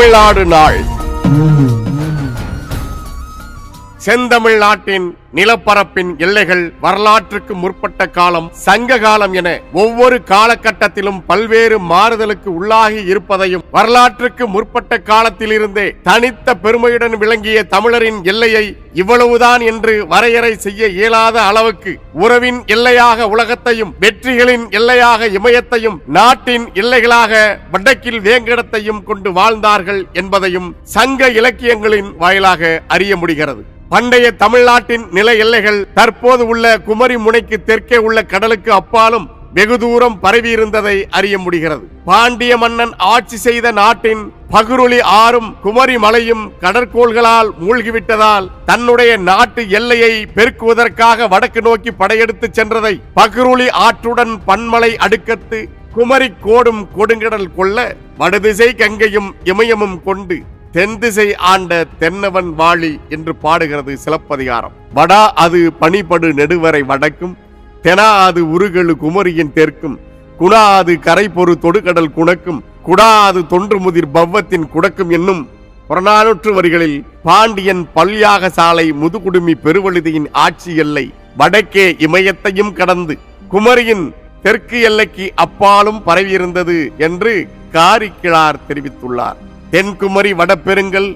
தமிழ்நாடு நாள். செந்தமிழ் நாட்டின் நிலப்பரப்பின் எல்லைகள் வரலாற்றுக்கு முற்பட்ட காலம் சங்க காலம் என ஒவ்வொரு காலகட்டத்திலும் பல்வேறு மாறுதலுக்கு உள்ளாகி இருப்பதையும் வரலாற்றுக்கு முற்பட்ட காலத்திலிருந்தே தனித்த பெருமையுடன் விளங்கிய தமிழரின் எல்லையை இவ்வளவுதான் என்று வரையறை செய்ய இயலாத அளவுக்கு உறவின் எல்லையாக உலகத்தையும் வெற்றிகளின் எல்லையாக இமயத்தையும் நாட்டின் எல்லைகளாக வடக்கில் வேங்கடத்தையும் கொண்டு வாழ்ந்தார்கள் என்பதையும் சங்க இலக்கியங்களின் வாயிலாக அறிய முடிகிறது. பண்டைய தமிழ்நாட்டின் நில எல்லைகள் தற்போது உள்ள குமரி முனைக்கு தெற்கே உள்ள கடலுக்கு அப்பாலும் வெகு தூரம் பரவியிருந்ததை அறிய முடிகிறது. பாண்டிய மன்னன் ஆட்சி செய்த நாட்டின் பகுருளி ஆறும் குமரி மலையும் கடற்கோள்களால் மூழ்கிவிட்டதால் தன்னுடைய நாட்டு எல்லையை பெருக்குவதற்காக வடக்கு நோக்கி படையெடுத்து சென்றதை பகுருளி ஆற்றுடன் பன்மலை அடுக்கத்து குமரி கோடும் கொடுங்கடல் கொள்ள வடதிசை கங்கையும் இமயமும் கொண்டு தென் திசை ஆண்ட தென்னவன் வாழி என்று பாடுகிறது சிலப்பதிகாரம். வடா அது பனிபடு நெடுவரை வடக்கும் தெனா அது உருகெழு குமரியின் தெற்கும் குணா அது கரை பொறு தொடுகடல் குணக்கும் குடா அது தொன்று முதிர் பவ்வத்தின் குடக்கும் என்னும் புறநானூற்று வரிகளில் பாண்டியன் பல்யாக சாலை முதுகுடுமி பெருவழுதியின் ஆட்சி எல்லை வடக்கே இமயத்தையும் கடந்து குமரியின் தெற்கு எல்லைக்கு அப்பாலும் பரவியிருந்தது என்று காரிக்கிழார் தெரிவித்துள்ளார். தென்குமரி வடபெருங்கல்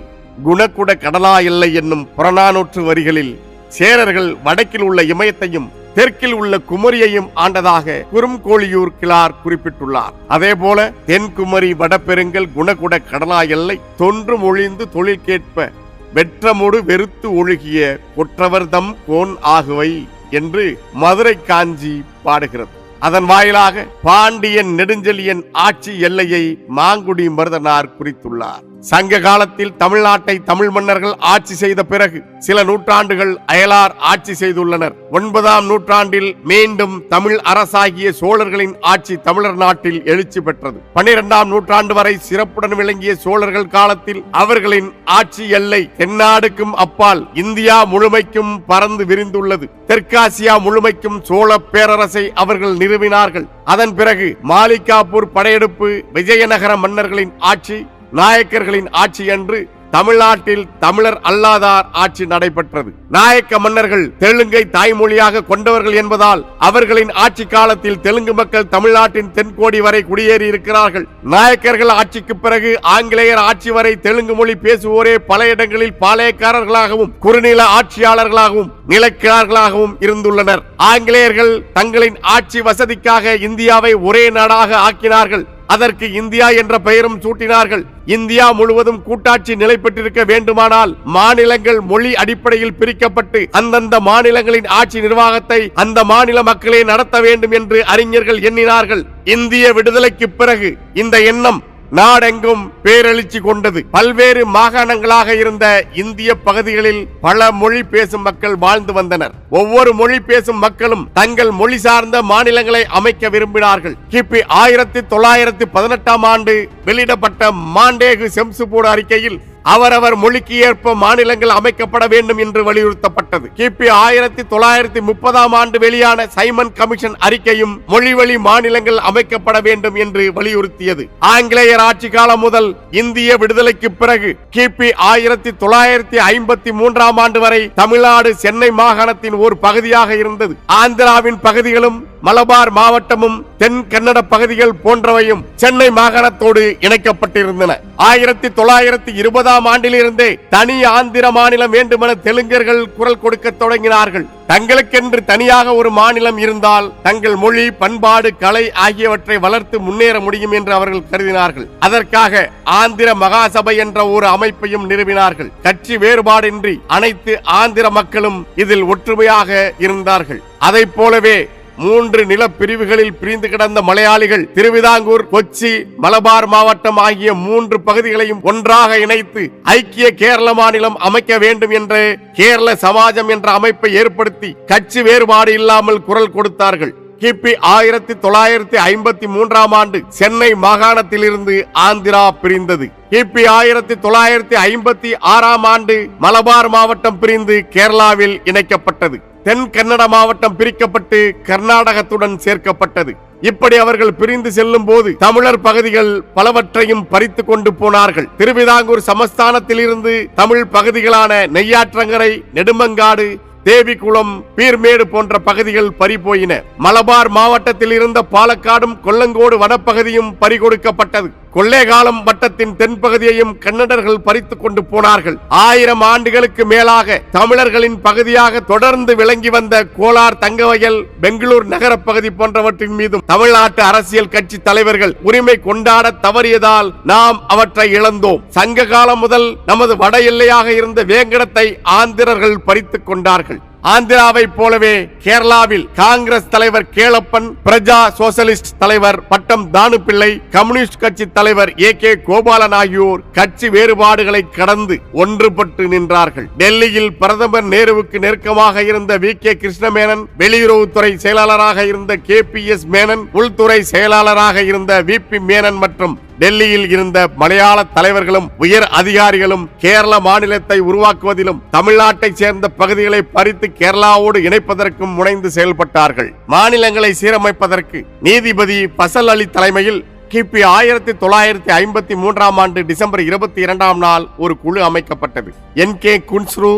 குணக்குட கடலா எல்லை என்னும் புறநானூற்று வரிகளில் சேரர்கள் வடக்கில் உள்ள இமயத்தையும் தெற்கில் உள்ள குமரியையும் ஆண்டதாக குறும்கோழியூர் கிளார் குறிப்பிட்டுள்ளார். அதே போல தென்குமரி வடபெருங்கல் குணகுட கடலா எல்லை தொன்று மொழிந்து தொழில் கேட்ப வெற்றமொடு வெறுத்து ஒழுகிய கொற்றவர்தம் கோன் ஆகுவை என்று மதுரை காஞ்சி பாடுகிறது. அதன் வாயிலாக பாண்டியன் நெடுஞ்செலியன் ஆட்சி எல்லையை மாங்குடி மருதனார் குறித்துள்ளார். சங்க காலத்தில் தமிழ்நாட்டை தமிழ் மன்னர்கள் ஆட்சி செய்த பிறகு சில நூற்றாண்டுகள் அயலார் ஆட்சி செய்துள்ளனர். ஒன்பதாம் நூற்றாண்டில் மீண்டும் தமிழ் அரசாகிய சோழர்களின் ஆட்சி தமிழர் நாட்டில் எழுச்சி பெற்றது. பன்னிரெண்டாம் நூற்றாண்டு வரை சிறப்புடன் விளங்கிய சோழர்கள் காலத்தில் அவர்களின் ஆட்சி எல்லை தென்னாடுக்கும் அப்பால் இந்தியா முழுமைக்கும் பறந்து விரிந்துள்ளது. தெற்காசியா முழுமைக்கும் சோழ பேரரசை அவர்கள் நிறுவினார்கள். அதன் பிறகு மாலிகாப்பூர் படையெடுப்பு விஜயநகர மன்னர்களின் ஆட்சி நாயக்கர்களின் ஆட்சி என்று தமிழ்நாட்டில் தமிழர் அல்லாதார் ஆட்சி நடைபெற்றது. நாயக்க மன்னர்கள் தெலுங்கை தாய்மொழியாக கொண்டவர்கள் என்பதால் அவர்களின் ஆட்சி காலத்தில் தெலுங்கு மக்கள் தமிழ்நாட்டின் தென்கோடி வரை குடியேறி இருக்கிறார்கள். நாயக்கர்கள் ஆட்சிக்கு பிறகு ஆங்கிலேயர் ஆட்சி வரை தெலுங்கு மொழி பேசுவோரே பல இடங்களில் பாளையக்காரர்களாகவும் குறுநில ஆட்சியாளர்களாகவும் நிலக்கிழார்களாகவும் இருந்துள்ளனர். ஆங்கிலேயர்கள் தங்களின் ஆட்சி வசதிக்காக இந்தியாவை ஒரே நாடாக ஆக்கினார்கள். அதற்கு இந்தியா என்ற பெயரும் சூட்டினார்கள். இந்தியா முழுவதும் கூட்டாட்சி நிலை பெற்றிருக்க வேண்டுமானால் மாநிலங்கள் மொழி அடிப்படையில் பிரிக்கப்பட்டு அந்தந்த மாநிலங்களின் ஆட்சி நிர்வாகத்தை அந்த மாநில மக்களே நடத்த வேண்டும் என்று அறிஞர்கள் எண்ணினார்கள். இந்திய விடுதலைக்கு பிறகு இந்த எண்ணம் நாடெங்கும் பேரெழுச்சி கொண்டது. பல்வேறு மாகாணங்களாக இருந்த இந்திய பகுதிகளில் பல மொழி பேசும் மக்கள் வாழ்ந்து வந்தனர். ஒவ்வொரு மொழி பேசும் மக்களும் தங்கள் மொழி சார்ந்த மாநிலங்களை அமைக்க விரும்பினார்கள். கிபி ஆயிரத்தி தொள்ளாயிரத்தி பதினெட்டாம் ஆண்டு வெளியிடப்பட்ட மாண்டேகு செம்சுபோடு அறிக்கையில் அவரவர் மொழிக்கு ஏற்ப மாநிலங்கள் அமைக்கப்பட வேண்டும் என்று வலியுறுத்தப்பட்டது. கிபி ஆயிரத்தி தொள்ளாயிரத்தி முப்பதாம் ஆண்டு வெளியான சைமன் கமிஷன் அறிக்கையும் மொழிவழி மாநிலங்கள் அமைக்கப்பட வேண்டும் என்று வலியுறுத்தியது. ஆங்கிலேயர் ஆட்சி காலம் முதல் இந்திய விடுதலைக்கு பிறகு கிபி ஆயிரத்தி தொள்ளாயிரத்தி ஐம்பத்தி மூன்றாம் ஆண்டு வரை தமிழ்நாடு சென்னை மாகாணத்தின் ஒரு பகுதியாக இருந்தது. ஆந்திராவின் பகுதிகளும் மலபார் மாவட்டமும் தென் கன்னட பகுதிகள் போன்றவையும் சென்னை மாகாணத்தோடு இணைக்கப்பட்டிருந்தன. ஆயிரத்தி தொள்ளாயிரத்தி இருபதாம் ஆண்டிலிருந்தே தனி ஆந்திர மாநிலம் வேண்டுமென தெலுங்கர்கள் குரல் கொடுக்க தொடங்கினார்கள். தங்களுக்கென்று தனியாக ஒரு மாநிலம் இருந்தால் தங்கள் மொழி பண்பாடு கலை ஆகியவற்றை வளர்த்து முன்னேற முடியும் என்று அவர்கள் கருதினார்கள். அதற்காக ஆந்திர மகாசபை என்ற ஒரு அமைப்பையும் நிறுவினார்கள். கட்சி வேறுபாடின்றி அனைத்து ஆந்திர மக்களும் இதில் ஒற்றுமையாக இருந்தார்கள். அதை போலவே மூன்று நிலப்பிரிவுகளில் பிரிந்து கிடந்த மலையாளிகள் திருவிதாங்கூர் கொச்சி மலபார் மாவட்டம் ஆகிய மூன்று பகுதிகளையும் ஒன்றாக இணைத்து ஐக்கிய கேரள மாநிலம் அமைக்க வேண்டும் என்று கேரள சமாஜம் என்ற அமைப்பை ஏற்படுத்தி கட்சி வேறுபாடு இல்லாமல் குரல் கொடுத்தார்கள். கிபி ஆயிரத்தி தொள்ளாயிரத்தி ஐம்பத்தி மூன்றாம் ஆண்டு சென்னை மாகாணத்திலிருந்து ஆந்திரா பிரிந்தது. கிபி ஆயிரத்தி தொள்ளாயிரத்தி ஐம்பத்தி ஆறாம் ஆண்டு மலபார் மாவட்டம் பிரிந்து கேரளாவில் இணைக்கப்பட்டது. தென் கன்னட மாவட்டம் பிரிக்கப்பட்டு கர்நாடகத்துடன் சேர்க்கப்பட்டது. இப்படி அவர்கள் பிரிந்து செல்லும் போது தமிழர் பகுதிகள் பலவற்றையும் பறித்து கொண்டு போனார்கள். திருவிதாங்கூர் சமஸ்தானத்திலிருந்து தமிழ் பகுதிகளான நெய்யாற்றங்கரை நெடுமங்காடு தேவிக்குளம் பீர்மேடு போன்ற பகுதிகள் பறிபோயின. மலபார் மாவட்டத்தில் இருந்த பாலக்காடும் கொல்லங்கோடு வனப்பகுதியும் பறிகொடுக்கப்பட்டது. கொள்ளைகாலம் வட்டத்தின் தென்பகுதியையும் கன்னடர்கள் பறித்துக் கொண்டு போனார்கள். ஆயிரம் ஆண்டுகளுக்கு மேலாக தமிழர்களின் பகுதியாக தொடர்ந்து விளங்கி வந்த கோலார் தங்கவயல் பெங்களூர் நகர பகுதி போன்றவற்றின் மீதும் தமிழ்நாட்டு அரசியல் கட்சி தலைவர்கள் உரிமை கொண்டாட தவறியதால் நாம் அவற்றை இழந்தோம். சங்க காலம் முதல் நமது வட எல்லையாக இருந்த வேங்கடத்தை ஆந்திரர்கள் பறித்துக் கொண்டார்கள். ஆந்திராவை போலவே கேரளாவில் காங்கிரஸ் தலைவர் கேளப்பன் பிரஜா சோசலிஸ்ட் தலைவர் பட்டம் தானுபிள்ளை கம்யூனிஸ்ட் கட்சி தலைவர் ஏ கே கோபாலன் ஆகியோர் கட்சி வேறுபாடுகளை கடந்து ஒன்றுபட்டு நின்றார்கள். டெல்லியில் பிரதமர் நேருவுக்கு நெருக்கமாக இருந்த வி கே கிருஷ்ணமேனன் வெளியுறவுத்துறை செயலாளராக இருந்த கே பி எஸ் மேனன் உள்துறை செயலாளராக இருந்த வி பி மேனன் மற்றும் டெல்லியில் இருந்த மலையாள தலைவர்களும் உயர் அதிகாரிகளும் கேரள மாநிலத்தை உருவாக்குவதிலும் தமிழ்நாட்டை சேர்ந்த பகுதிகளை பறித்து கேரளாவோடு இணைப்பதற்கும் முனைந்து செயல்பட்டார்கள். மாநிலங்களை சீரமைப்பதற்கு நீதிபதி பசல் அலி தலைமையில் கிபி ஆயிரத்தி தொள்ளாயிரத்தி ஐம்பத்தி மூன்றாம் ஆண்டு டிசம்பர் இருபத்தி இரண்டாம் நாள் ஒரு குழு அமைக்கப்பட்டது. N K Kunzru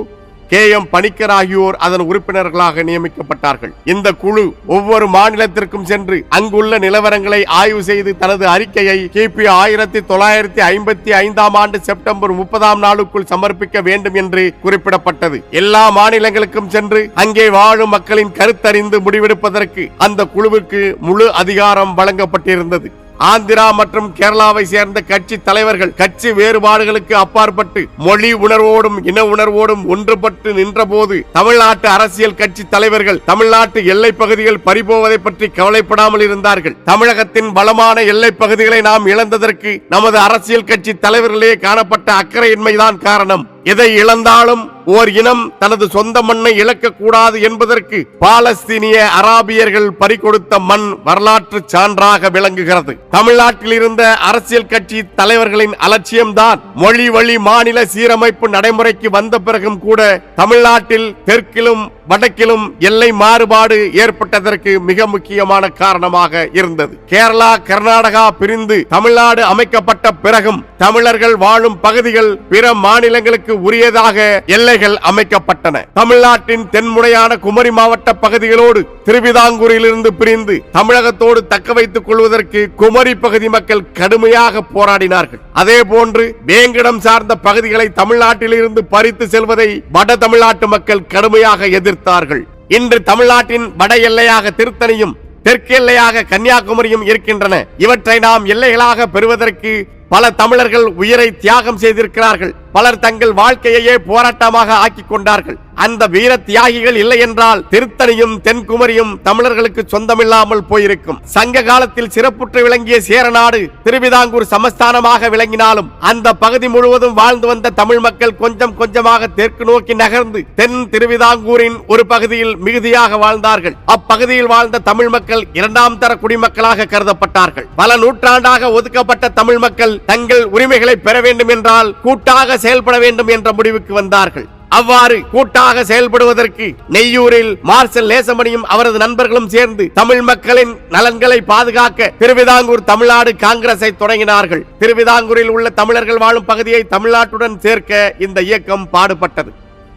K M Panikkar ஆகியோர் அதன் உறுப்பினர்களாக நியமிக்கப்பட்டார்கள். இந்த குழு ஒவ்வொரு மாநிலத்திற்கும் சென்று அங்குள்ள நிலவரங்களை ஆய்வு செய்து தனது அறிக்கையை கிபி ஆயிரத்தி தொள்ளாயிரத்தி ஐம்பத்தி ஐந்தாம் ஆண்டு செப்டம்பர் முப்பதாம் நாளுக்குள் சமர்ப்பிக்க வேண்டும் என்று குறிப்பிடப்பட்டது. எல்லா மாநிலங்களுக்கும் சென்று அங்கே வாழும் மக்களின் கருத்தறிந்து முடிவெடுப்பதற்கு அந்த குழுவுக்கு முழு அதிகாரம் வழங்கப்பட்டிருந்தது. ஆந்திரா மற்றும் கேரளாவை சேர்ந்த கட்சி தலைவர்கள் கட்சி வேறுபாடுகளுக்கு அப்பாற்பட்டு மொழி உணர்வோடும் இன உணர்வோடும் ஒன்றுபட்டு நின்றபோது தமிழ்நாட்டு அரசியல் கட்சி தலைவர்கள் தமிழ்நாட்டு எல்லை பகுதிகள் பறிபோவதை பற்றி கவலைப்படாமல் இருந்தார்கள். தமிழகத்தின் பலமான எல்லை பகுதிகளை நாம் இழந்ததற்கு நமது அரசியல் கட்சி தலைவர்களே காணப்பட்ட அக்கறையின்மைதான் காரணம். எதை இழந்தாலும் ஓர் இனம் தனது சொந்த மண்ணை இழக்கக்கூடாது என்பதற்கு பாலஸ்தீனிய அராபியர்கள் பறிகொடுத்த மண் வரலாற்று சான்றாக விளங்குகிறது. தமிழ்நாட்டில் இருந்த அரசியல் கட்சி தலைவர்களின் அலட்சியம்தான் மொழி வழி மாநில சீரமைப்பு நடைமுறைக்கு வந்த பிறகும் கூட தமிழ்நாட்டில் தெற்கிலும் வடக்கிலும் எல்லை மாறுபாடு ஏற்பட்டதற்கு மிக முக்கியமான காரணமாக இருந்தது. கேரளா கர்நாடகா பிரிந்து தமிழ்நாடு அமைக்கப்பட்ட பிறகும் தமிழர்கள் வாழும் பகுதிகள் பிற மாநிலங்களுக்கு உரியதாக எல்லை எல்லைகள் அமைக்கப்பட்டன. தமிழ்நாட்டின் தென்முனையான குமரி மாவட்ட பகுதிகளோடு திருவிதாங்கூரிலிருந்து பிரிந்து தமிழகத்தோடு தக்க வைத்துக் கொள்வதற்கு குமரி பகுதி மக்கள் கடுமையாக போராடினார்கள். அதே போன்று வேங்கடம் சார்ந்த பகுதிகளை தமிழ்நாட்டிலிருந்து பறித்து செல்வதை வட தமிழ்நாட்டு மக்கள் கடுமையாக எதிர்த்தார்கள். இன்று தமிழ்நாட்டின் வட எல்லையாக திருத்தணியும் தெற்கு எல்லையாக கன்னியாகுமரியும் இருக்கின்றன. இவற்றை நாம் எல்லைகளாக பெறுவதற்கு பல தமிழர்கள் உயிரை தியாகம் செய்திருக்கிறார்கள். பலர் தங்கள் வாழ்க்கையையே போராட்டமாக ஆக்கிக் கொண்டார்கள். அந்த வீர தியாகிகள் இல்லை என்றால் திருத்தணியும் தென்குமரியும் தமிழர்களுக்கு சொந்தமில்லாமல் போயிருக்கும். சங்க காலத்தில் சிறப்புற்று விளங்கிய சேரநாடு திருவிதாங்கூர் சமஸ்தானமாக விளங்கினாலும் அந்த பகுதி முழுவதும் வாழ்ந்து வந்த தமிழ் மக்கள் கொஞ்சம் கொஞ்சமாக தெற்கு நோக்கி நகர்ந்து தென் திருவிதாங்கூரின் ஒரு பகுதியில் மிகுதியாக வாழ்ந்தார்கள். அப்பகுதியில் வாழ்ந்த தமிழ் மக்கள் இரண்டாம் தர குடிமக்களாக கருதப்பட்டார்கள். பல நூற்றாண்டாக ஒதுக்கப்பட்ட தமிழ் மக்கள் தங்கள் உரிமைகளை பெற வேண்டும் என்றால் கூட்டாக செயல்பட வேண்டும் என்ற முடிவுக்கு வந்தார்கள். அவ்வாறு கூட்டாக செயல்படுவதற்கு நெய்யூரில் மார்சல் நேசமணியும் அவரது நண்பர்களும் சேர்ந்து தமிழ் மக்களின் நலன்களை பாதுகாக்க திருவிதாங்கூர் தமிழ்நாடு காங்கிரஸை தொடங்கினார்கள். திருவிதாங்கூரில் உள்ள தமிழர்கள் வாழும் பகுதியை தமிழ்நாட்டுடன் சேர்க்க இந்த இயக்கம் பாடுபட்டது.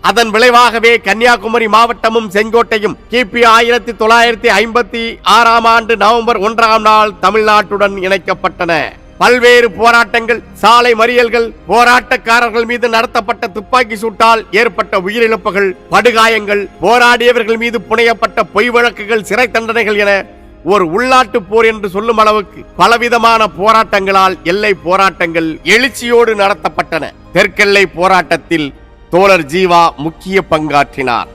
அதன் விளைவாகவே கன்னியாகுமரி மாவட்டமும் செங்கோட்டையும் கிபி ஆயிரத்தி தொள்ளாயிரத்தி ஐம்பத்தி ஆறாம் ஆண்டு நவம்பர் ஒன்றாம் நாள் தமிழ்நாட்டுடன் இணைக்கப்பட்டன. பல்வேறு போராட்டங்கள் சாலை மறியல்கள் போராட்டக்காரர்கள் மீது நடத்தப்பட்ட துப்பாக்கி சூட்டால் ஏற்பட்ட உயிரிழப்புகள் படுகாயங்கள் போராடியவர்கள் மீது புனையப்பட்ட பொய் வழக்குகள் சிறை தண்டனைகள் என ஒரு உள்நாட்டு போர் என்று சொல்லும் அளவுக்கு பலவிதமான போராட்டங்களால் எல்லை போராட்டங்கள் எழுச்சியோடு நடத்தப்பட்டன. தெற்கெல்லை போராட்டத்தில் தோழர் ஜீவா முக்கிய பங்காற்றினார்.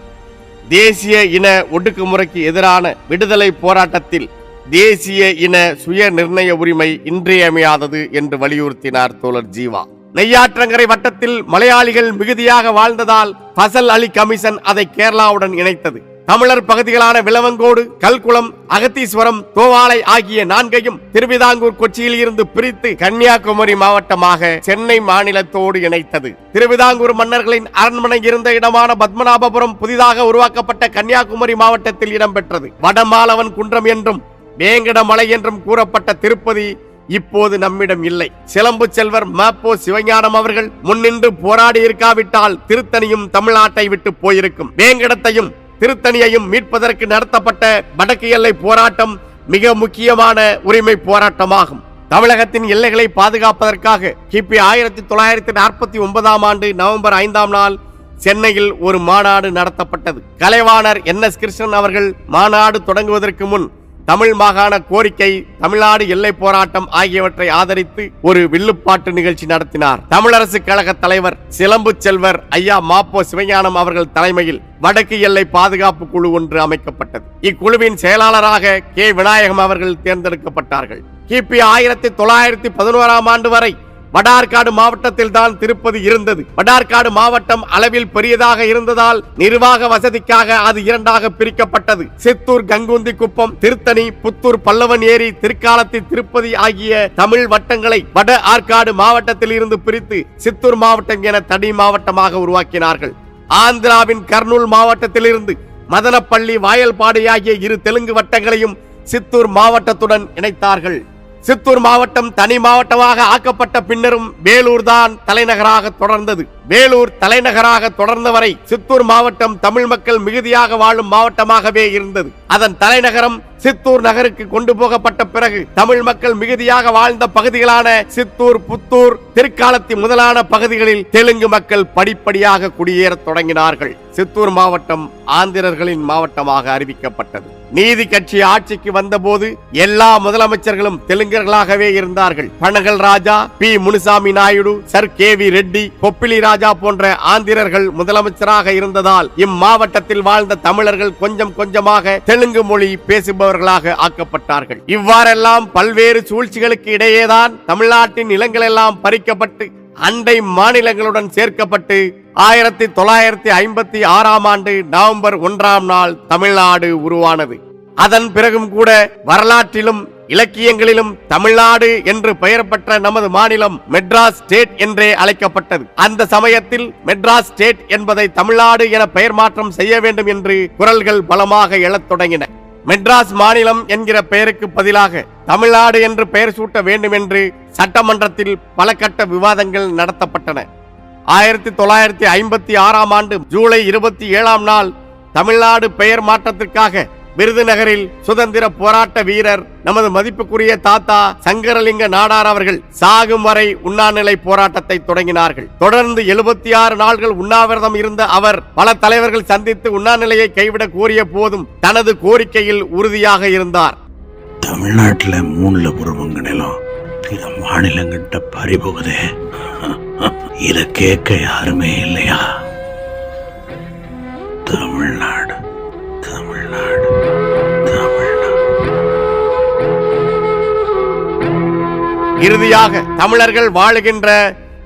தேசிய இன ஒடுக்குமுறைக்கு எதிரான விடுதலை போராட்டத்தில் தேசிய இன சுய நிர்ணய உரிமை இன்றியமையாதது என்று வலியுறுத்தினார் தோழர் ஜீவா. நெய்யாற்றங்கரை வட்டத்தில் மலையாளிகள் மிகுதியாக வாழ்ந்ததால் ஃபசல் அலி கமிஷன் அதை கேரளாவுடன் இணைத்தது. தமிழர் பகுதிகளான விளவங்கோடு கல்குளம் அகத்தீஸ்வரம் தோவாலை ஆகிய நான்கையும் திருவிதாங்கூர் கொச்சியில் இருந்து பிரித்து கன்னியாகுமரி மாவட்டமாக சென்னை மாநிலத்தோடு இணைத்தது. திருவிதாங்கூர் மன்னர்களின் அரண்மனை இருந்த இடமான பத்மநாபபுரம் புதிதாக உருவாக்கப்பட்ட கன்னியாகுமரி மாவட்டத்தில் இடம்பெற்றது. வடமாலவன் குன்றம் என்றும் வேங்கடமலை என்றும் கூறப்பட்ட திருப்பதி இப்போது நம்மிடம் இல்லை. சிலம்பு செல்வர் மாப்போ சிவஞானம் அவர்கள் முன்னின்று போராடி இருக்காவிட்டால் திருத்தணியும் தமிழ்நாட்டை விட்டு போயிருக்கும். வேங்கடத்தையும் திருத்தணியையும் மீட்பதற்கு நடத்தப்பட்ட வடக்கு எல்லை போராட்டம் மிக முக்கியமான உரிமை போராட்டமாகும். தமிழகத்தின் எல்லைகளை பாதுகாப்பதற்காக கிபி ஆயிரத்தி தொள்ளாயிரத்தி நாற்பத்தி ஒன்பதாம் ஆண்டு நவம்பர் ஐந்தாம் நாள் சென்னையில் ஒரு மாநாடு நடத்தப்பட்டது. கலைவாணர் என் எஸ் கிருஷ்ணன் அவர்கள் மாநாடு தொடங்குவதற்கு முன் தமிழ் மாகாண கோரிக்கை தமிழ்நாடு எல்லை போராட்டம் ஆகியவற்றை ஆதரித்து ஒரு வில்லுப்பாட்டு நிகழ்ச்சி நடத்தினார். தமிழரசு கழக தலைவர் சிலம்பு செல்வர் ஐயா மாப்போ சிவஞானம் அவர்கள் தலைமையில் வடக்கு எல்லை பாதுகாப்பு குழு ஒன்று அமைக்கப்பட்டது. இக்குழுவின் செயலாளராக கே. விநாயகம் அவர்கள் தேர்ந்தெடுக்கப்பட்டார்கள். கிபி ஆயிரத்தி தொள்ளாயிரத்தி பதினோராம் ஆண்டு வரை வடார்காடு மாவட்டத்தில் தான் திருப்பதி இருந்தது. வடார்காடு மாவட்டம் அளவில் பெரியதாக இருந்ததால் நிர்வாக வசதிக்காக அது இரண்டாக பிரிக்கப்பட்டது. சித்தூர் கங்குந்தி குப்பம் திருத்தணி புத்தூர் பல்லவன் ஏரி திருக்காலத்தி திருப்பதி ஆகிய தமிழ் வட்டங்களை வட ஆற்காடு மாவட்டத்தில் இருந்து பிரித்து சித்தூர் மாவட்டம் என தனி மாவட்டமாக உருவாக்கினார்கள். ஆந்திராவின் கர்னூல் மாவட்டத்திலிருந்து மதனப்பள்ளி வாயல்பாடி ஆகிய இரு தெலுங்கு வட்டங்களையும் சித்தூர் மாவட்டத்துடன் இணைத்தார்கள். சித்தூர் மாவட்டம் தனி மாவட்டமாக ஆக்கப்பட்ட பின்னரும் வேலூர் தான் தலைநகராக தொடர்ந்தது. வேலூர் தலைநகராக தொடர்ந்த வரை சித்தூர் மாவட்டம் தமிழ் மக்கள் மிகுதியாக வாழும் மாவட்டமாகவே இருந்தது. அதன் தலைநகரம் சித்தூர் நகருக்கு கொண்டு போகப்பட்ட பிறகு தமிழ் மக்கள் மிகுதியாக வாழ்ந்த பகுதிகளான சித்தூர் புத்தூர் திருக்காலத்தி முதலான பகுதிகளில் தெலுங்கு மக்கள் படிப்படியாக குடியேறத் தொடங்கினார்கள். சித்தூர் மாவட்டம் ஆந்திரர்களின் மாவட்டமாக அறிவிக்கப்பட்டது. நீதி கட்சி ஆட்சிக்கு வந்தபோது எல்லா முதலமைச்சர்களும் தெலுங்கர்களாகவே இருந்தார்கள். Panagal Raja P. Munuswamy Naidu sir. K. V. Reddy Bobbili Raja Raja போன்ற ஆந்திரர்கள் முதலமைச்சராக இருந்ததால் இம்மாவட்டத்தில் வாழ்ந்த தமிழர்கள் கொஞ்சம் கொஞ்சமாக தெலுங்கு மொழி பேசுபவர்களாக ஆக்கப்பட்டார்கள். இவ்வாறெல்லாம் பல்வேறு சூழ்ச்சிகளுக்கு இடையேதான் தமிழ்நாட்டின் நிலங்கள் எல்லாம் பறிக்கப்பட்டு அண்டை மாநிலங்களுடன் சேர்க்கப்பட்டு ஆயிரத்தி தொள்ளாயிரத்தி ஐம்பத்தி ஆறாம் ஆண்டு நவம்பர் ஒன்றாம் நாள் தமிழ்நாடு உருவானது. அதன் பிறகும் கூட வரலாற்றிலும் இலக்கியங்களிலும் தமிழ்நாடு என்று பெயர் பெற்ற நமது மாநிலம் மெட்ராஸ் ஸ்டேட் என்றே அழைக்கப்பட்டது. அந்த சமயத்தில் மெட்ராஸ் ஸ்டேட் என்பதை தமிழ்நாடு என பெயர் மாற்றம் செய்ய வேண்டும் என்று குரல்கள் பலமாக எழத் தொடங்கின. மெட்ராஸ் மாநிலம் என்கிற பெயருக்கு பதிலாக தமிழ்நாடு என்று பெயர் சூட்ட வேண்டும் என்று சட்டமன்றத்தில் பல கட்ட விவாதங்கள் நடத்தப்பட்டன. ஆயிரத்தி தொள்ளாயிரத்தி ஐம்பத்தி ஆறாம் ஆண்டு ஜூலை இருபத்தி ஏழாம் நாள் தமிழ்நாடு பெயர் மாற்றத்திற்காக விருதுநகரில் சுதந்திர போராட்ட வீரர் நமது மதிப்புக்குரிய தாத்தா சங்கரலிங்க நாடார் அவர்கள் சாகும் வரை உண்ணாநிலை போராட்டத்தை தொடங்கினார்கள். தொடர்ந்து எழுபத்தி ஆறு நாள்கள் உண்ணாவிரதம் இருந்த அவர் பல தலைவர்கள் சந்தித்து உண்ணாநிலையை கைவிட கோரிய போதும் தனது கோரிக்கையில் உறுதியாக இருந்தார். தமிழ்நாட்டில் மூணுல ஒரு பங்கு நிலம். பிற மாநிலங்கிட்ட பறிபோகுதே. இதை கேட்க யாருமே இல்லையா? இறுதியாக தமிழர்கள் வாழுகின்ற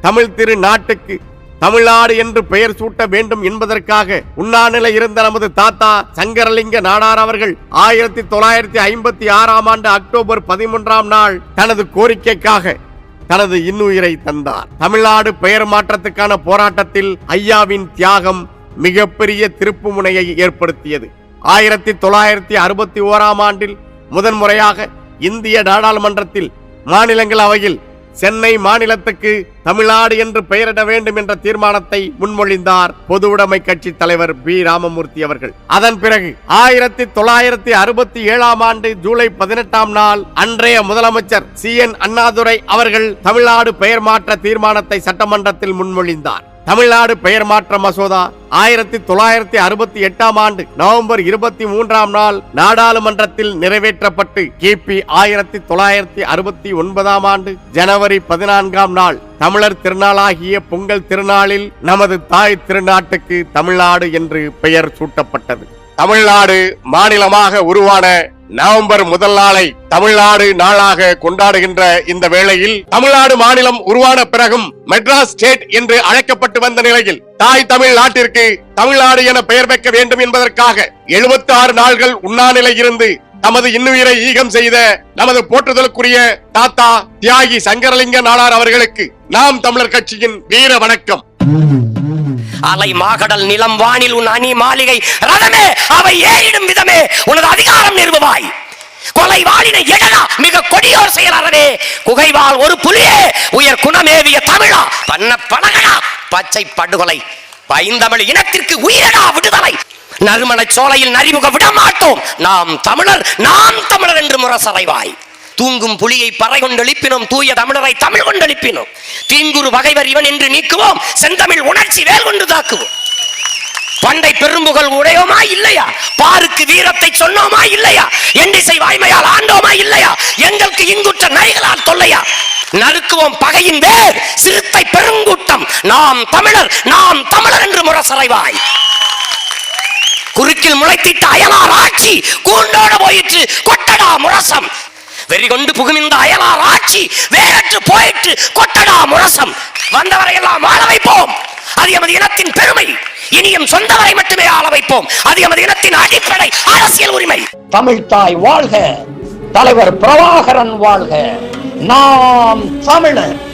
தமிழ் திரு நாட்டுக்கு தமிழ்நாடு என்று பெயர் சூட்ட வேண்டும் என்பதற்காக உண்ணாநிலை இருந்த நமது தாத்தா சங்கரலிங்க நாடார் அவர்கள் ஆயிரத்தி தொள்ளாயிரத்தி ஐம்பத்தி ஆறாம் ஆண்டு அக்டோபர் பதிமூன்றாம் நாள் தனது கோரிக்கைக்காக தனது இன்னுயிரை தந்தார். தமிழ்நாடு பெயர் மாற்றத்துக்கான போராட்டத்தில் ஐயாவின் தியாகம் மிகப்பெரிய திருப்பு முனையை ஏற்படுத்தியது. ஆயிரத்தி தொள்ளாயிரத்தி அறுபத்தி ஓராம் ஆண்டில் முதன்முறையாக இந்திய நாடாளுமன்றத்தில் மாநிலங்களவையில் சென்னை மாநிலத்துக்கு தமிழ்நாடு என்று பெயரிட வேண்டும் என்ற தீர்மானத்தை முன்மொழிந்தார் பொதுவுடைமை கட்சி தலைவர் பி. ராமமூர்த்தி அவர்கள். அதன் பிறகு ஆயிரத்தி தொள்ளாயிரத்தி அறுபத்தி ஏழாம் ஆண்டு ஜூலை பதினெட்டாம் நாள் அன்றைய முதலமைச்சர் சி. என். அண்ணாதுரை அவர்கள் தமிழ்நாடு பெயர் மாற்ற தீர்மானத்தை சட்டமன்றத்தில் முன்மொழிந்தார். தமிழ்நாடு பெயர் மாற்ற மசோதா ஆயிரத்தி தொள்ளாயிரத்தி அறுபத்தி எட்டாம் ஆண்டு நவம்பர் இருபத்தி மூன்றாம் நாள் நாடாளுமன்றத்தில் நிறைவேற்றப்பட்டு கிபி ஆயிரத்தி தொள்ளாயிரத்தி அறுபத்தி ஒன்பதாம் ஆண்டு ஜனவரி பதினான்காம் நாள் தமிழர் திருநாளாகிய பொங்கல் திருநாளில் நமது தாய் திருநாட்டுக்கு தமிழ்நாடு என்று பெயர் சூட்டப்பட்டது. தமிழ்நாடு மாநிலமாக உருவான நவம்பர் முதல் நாளை தமிழ்நாடு நாளாக கொண்டாடுகின்ற இந்த வேளையில் தமிழ்நாடு மாநிலம் உருவான பிறகும் மெட்ராஸ் ஸ்டேட் என்று அழைக்கப்பட்டு வந்த நிலையில் தாய் தமிழ் நாட்டிற்கு தமிழ்நாடு என பெயர் வைக்க வேண்டும் என்பதற்காக 76 ஆறு நாள்கள் உண்ணாநிலை இருந்து தமது இன்னுயிரை ஈகம் செய்த நமது போற்றுதலுக்குரிய தாத்தா தியாகி சங்கரலிங்க நாடார் அவர்களுக்கு நாம் தமிழர் கட்சியின் வீர வணக்கம். அலை மாகடல் நிலம் வானில் உன் அணி மாளிகை ரதமே அவை ஏறிடும் விதமே. உனது அதிகாரம் நிறுவுவாய். கொலை வாழின எழலா மிக கொடியோர் செயலறவே குகைவால் ஒரு புலியே உயர் குணமேவிய தமிழா பண்ண பழகடா பச்சை படுகொலை. பைந்தமிழ் இனத்திற்கு உயிரடா விடுதலை. நறுமண சோலையில் நரிமுக விடமாட்டோம். நாம் தமிழர் நாம் தமிழர் என்று முரசறைவாய் தூங்கும் புலியை பறை கொண்டெழுப்பினோம் தூய தமிழரை தமிழ் கொண்டெழுப்பினோம் தீங்குரு வகைவர் இவன் என்று நீக்குவோம் செந்தமிழ் உணர்ச்சி வேல் கொண்டு தாக்குவோம். பண்டை பெரும்புகள் உடையோமா இல்லையா? பாருக்கு வீரத்தை சொன்னோமா இல்லையா? எண்டிசை வாய்மையால் ஆண்டோமா இல்லையா? எங்களுக்கு இங்குற்ற நரிகளால் தொல்லையா? நறுக்குவோம் பகையின் வேர் சிறுத்தை பெருங்கூட்டம். நாம் தமிழர் நாம் தமிழர் என்று முரசறைவாய். குறுக்கில் முளைத்திட்ட அயலார் ஆட்சி கூண்டோட போயிற்று கொட்டடா முரசம். வெறி கொண்டு புகும் இந்த அயலார் ஆட்சி வேறற்று போயிட்டு கொட்டடா முரசம். வந்தவரை எல்லாம் ஆள வைப்போம். அது எமது இனத்தின் பெருமை. இனியும் சொந்தவரை மட்டுமே ஆள வைப்போம். அது எமது இனத்தின் அடிப்படை அரசியல் உரிமை. தமிழ்தாய் வாழ்க. தலைவர் பிரபாகரன் வாழ்க. நாம் தமிழர்.